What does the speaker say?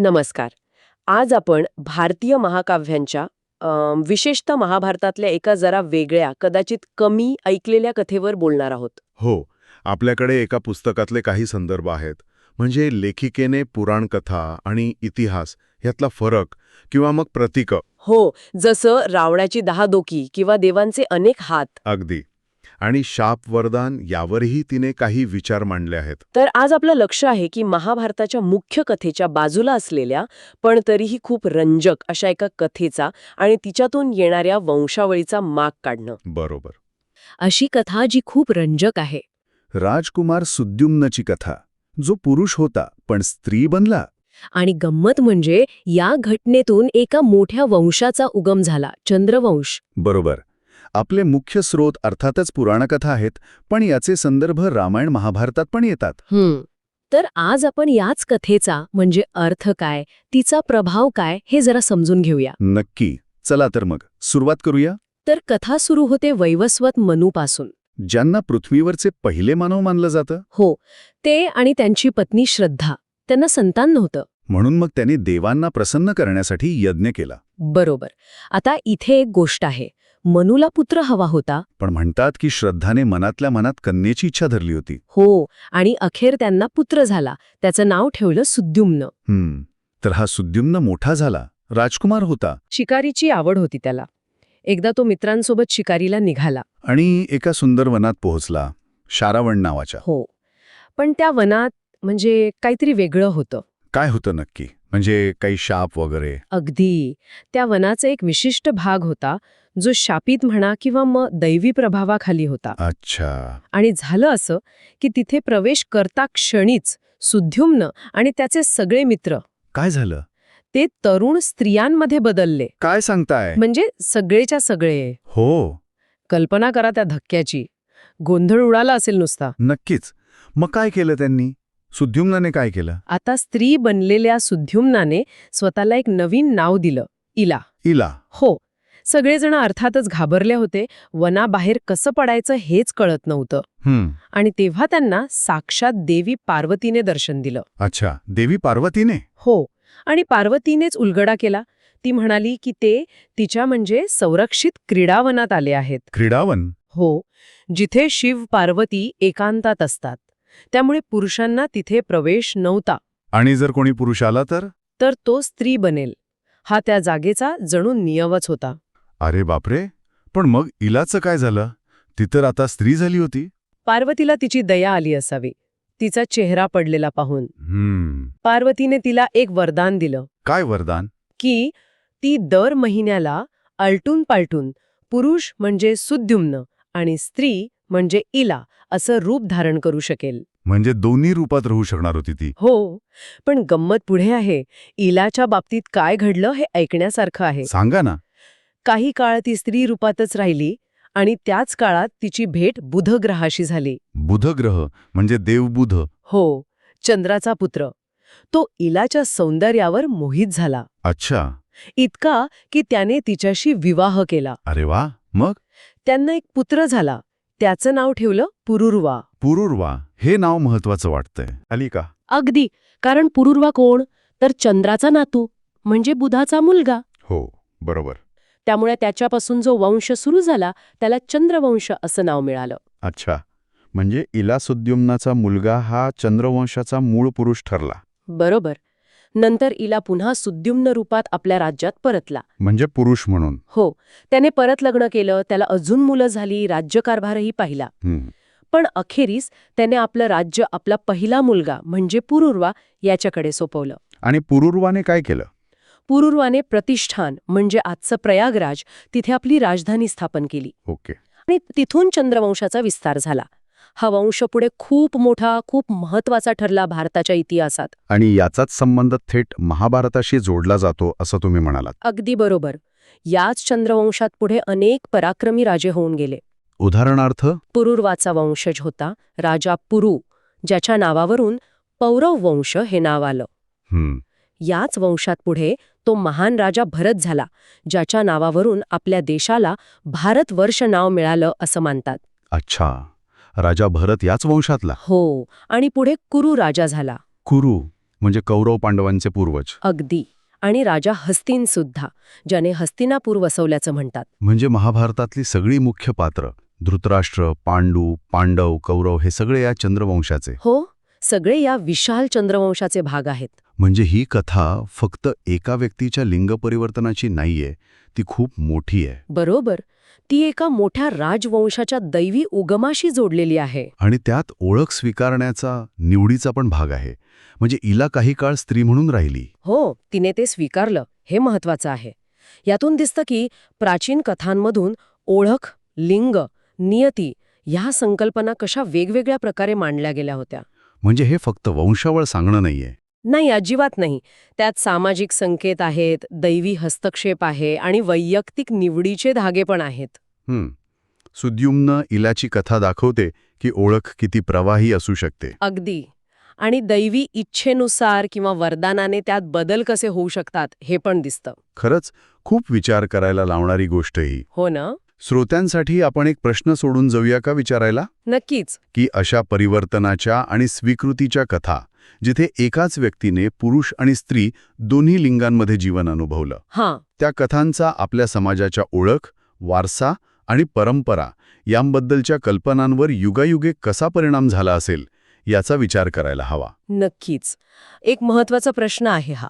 नमस्कार. आज आपण भारतीय महाकाव्यांच्या विशेषतः महाभारतातल्या एका जरा वेगळ्या कदाचित कमी ऐकलेल्या कथेवर बोलणार आहोत. हो आपल्याकडे एका पुस्तकातले काही संदर्भ आहेत. म्हणजे लेखिकेने पुराणकथा आणि इतिहास ह्यातला फरक किंवा मग प्रतीकं. हो जसं रावणाची दहा डोकी किंवा देवांचे अनेक हात. अगदी. आणि शाप वरदान यावरही तिने काही विचार मांडले आहेत. तर आज आपलं लक्ष आहे की महाभारताच्या मुख्य कथेच्या बाजूला असलेल्या पण तरीही खूप रंजक अशा एका कथेचा आणि तिच्यातून येणाऱ्या वंशावळीचा माग काढणं. बरोबर. अशी कथा जी खूप रंजक आहे. राजकुमार सुद्युम्नची कथा जो पुरुष होता पण स्त्री बनला. आणि गंमत म्हणजे या घटनेतून एका मोठ्या वंशाचा उगम झाला चंद्रवंश. बरोबर. आपले मुख्य स्रोत अर्थातच पुराणकथा आहेत पण याचे संदर्भ रामायण महाभारतात पण येतात. तर आज आपण याच कथेचा म्हणजे अर्थ काय तिचा प्रभाव काय हे जरा समजून घेऊया. नक्की. चला तर मग सुरुवात करूया? तर कथा सुरू होते वैवस्वत मनूपासून. ज्यांना पृथ्वीवरचे पहिले मानव मानलं जातं? हो. ते आणि त्यांची पत्नी श्रद्धा. त्यांना संतान नव्हतं. म्हणून मग त्यांनी देवांना प्रसन्न करण्यासाठी यज्ञ केला. बरोबर. आता इथे एक गोष्ट आहे. मनूला पुत्र हवा होता. पण म्हणतात की श्रद्धाने मनातल्या मनात कन्येची इच्छा धरली होती. हो आणि अखेर त्यांना पुत्र झाला. त्याचं नाव ठेवलं सुद्युम्न. हम्म तर हा सुद्युम्न मोठा झाला. राजकुमार होता. शिकारीची आवड होती त्याला. एकदा तो मित्रांसोबत शिकारीला निघाला. आणि एका सुंदर वनात पोहोचला. शारावण नावाच्या. हो. पण त्या वनात म्हणजे काहीतरी वेगळं होतं. काय होतं नक्की? म्हणजे काही शाप वगैरे? अगदी. त्या वनाचा एक विशिष्ट भाग होता. जो शापित म्हणा किंवा मग दैवी प्रभावाखाली होता. अच्छा. आणि झालं असं की तिथे प्रवेश करता क्षणीच सुद्युम्न आणि त्याचे सगळे मित्र. काय झालं? ते तरुण स्त्रियांमध्ये बदलले. काय सांगताय? म्हणजे सगळेच्या सगळे. हो. कल्पना करा त्या धक्क्याची. गोंधळ उडाला असेल नुसता. नक्कीच. मग काय केलं त्यांनी? सुद्युम्नाने काय केलं? आता स्त्री बनलेल्या सुद्युम्नाने स्वतःला एक नवीन नाव दिलं. इला. इला. हो. सगळेजण अर्थातच घाबरले होते. वनाबाहेर कसं पडायचं हेच कळत नव्हतं. आणि तेव्हा त्यांना साक्षात देवी पार्वतीने दर्शन दिलं. अच्छा देवी पार्वतीने? हो. आणि पार्वतीनेच उलगडा केला. ती म्हणाली की ते तिच्या म्हणजे संरक्षित क्रीडावनात आले आहेत. क्रीडावन? हो. जिथे शिव पार्वती एकांतात असतात. त्यामुळे पुरुषांना तिथे प्रवेश नव्हता. आणि जर कोणी पुरुष आला तर? तर तो स्त्री बनेल. हा त्या जागेचा जणू नियमच होता. अरे बापरे पण मग इलाचं काय झालं? ती तर आता स्त्री झाली होती. पार्वतीला तिची दया आली असावी. तिचा चेहरा पडलेला पाहून. हम्म. पार्वतीने तिला एक वरदान दिलं. काय वरदान? की ती दर महिन्याला आलटून पालटून पुरुष म्हणजे सुद्युम्न आणि स्त्री म्हणजे इला असं रूप धारण करू शकेल. म्हणजे दोन्ही रूपात राहू शकणार होती ती. हो पण गंमत पुढे आहे. इलाच्या बाबतीत काय घडलं हे ऐकण्यासारखं आहे. सांगा ना. काही काळ ती स्त्री रूपातच राहिली आणि त्याच काळात तिची भेट बुधग्रहाशी झाली. बुधग्रह म्हणजे देवबुध. हो चंद्राचा पुत्र. तो इलाच्या सौंदर्यावर मोहित झाला. अच्छा. इतका की त्याने तिच्याशी विवाह केला. अरे वा मग? त्यांना एक पुत्र झाला. त्याचं नाव ठेवलं पुरुर्वा. पुरुर्वा हे नाव महत्वाचं वाटतंय. आली का? अगदी कारण पुरुर्वा कोण? तर चंद्राचा नातू म्हणजे बुधाचा मुलगा. हो बरोबर. त्यामुळे त्याच्यापासून जो वंश सुरू झाला त्याला चंद्रवंश असं नाव मिळालं. अच्छा. म्हणजे इला सुद्युम्नाचा मुलगा हा चंद्रवंशाचा मूळ पुरुष ठरला. बरोबर. नंतर इला पुन्हा सुद्युम्न रूपात आपल्या राज्यात परतला. म्हणजे पुरुष म्हणून. हो. त्याने परत लग्न केलं त्याला अजून मुलं झाली राज्यकारभारही पाहिला. पण अखेरीस त्याने आपलं राज्य आपला पहिला मुलगा म्हणजे पुरुर्वा याच्याकडे सोपवलं. आणि पुरुर्वाने काय केलं? पुरुर्वाने प्रतिष्ठान म्हणजे आजचं प्रयागराज तिथे आपली राजधानी स्थापन केली. ओके. आणि तिथून चंद्रवंशाचा विस्तार झाला. हा वंश पुढे खूप मोठा खूप महत्त्वाचा ठरला भारताच्या इतिहासात. आणि याचाच संबंध थेट महाभारताशी जोडला जातो असं तुम्ही म्हणालात. अगदी बरोबर. याच चंद्रवंशात पुढे अनेक पराक्रमी राजे होऊन गेले. उदाहरणार्थ? पुरुर्वाचा वंशज होता राजा पुरु ज्याच्या नावावरून पौरव वंश हे नाव आलं. याच वंशात पुढे तो महान राजा भरत झाला ज्याच्या नावावरून आपल्या देशाला भारतवर्ष नाव मिळालं असं मानतात. अच्छा. राजा भरत याच वंशातला? हो आणि पुढे कुरु राजा झाला. कुरु म्हणजे कौरव पांडवांचे पूर्वज. अगदी. आणि राजा हस्तीन सुद्धा ज्याने हस्तिनापूर वसवल्याचं म्हणतात. म्हणजे महाभारतातली सगळी मुख्य पात्र धृतराष्ट्र पांडू पांडव कौरव हे सगळे या चंद्रवंशाचे. हो सगळे या विशाल चंद्रवंशाचे भाग आहेत. म्हणजे ही कथा फक्त एका व्यक्तीच्या लिंग परिवर्तनाची नाहीये ती खूप मोठी आहे. बरोबर. ती एका मोठ्या राजवंशाच्या दैवी उगमाशी जोडलेली आहे. आणि त्यात ओळख स्वीकारण्याचा निवडीचा पण भाग आहे. म्हणजे इला काही काळ स्त्री म्हणून राहिली. हो तिने ते स्वीकारलं. हे महत्वाचं आहे. यातून दिसतं की प्राचीन कथांमधून ओळख लिंग नियती ह्या संकल्पना कशा वेगवेगळ्या प्रकारे मांडल्या गेल्या होत्या. म्हणजे हे फक्त वंशावळ सांगणं नाहीये. नाही अजिबात नाही. त्यात सामाजिक संकेत आहेत दैवी हस्तक्षेप आहे आणि वैयक्तिक निवडीचे धागे पण आहेत. हं. सुद्युम्न इलाची कथा दाखवते की ओळख किती प्रवाही असू शकते. अगदी. आणि दैवी इच्छेनुसार किंवा वरदानाने त्यात बदल कसे होऊ शकतात हे पण दिसतं. खरंच खूप विचार करायला लावणारी गोष्ट ही हो ना? श्रोत्यांसाठी आपण एक प्रश्न सोडून जाऊया का विचारायला? नक्कीच. की अशा परिवर्तनाच्या आणि स्वीकृतीच्या कथा जिथे एकाच व्यक्तीने पुरुष आणि स्त्री दोन्ही लिंगांमध्ये जीवन अनुभवलं हां. त्या कथांचा आपल्या समाजाच्या ओळख वारसा आणि परंपरा यांबद्दलच्या कल्पनांवर युगायुगे कसा परिणाम झाला असेल याचा विचार करायला हवा. नक्कीच. एक महत्त्वाचा प्रश्न आहे हा.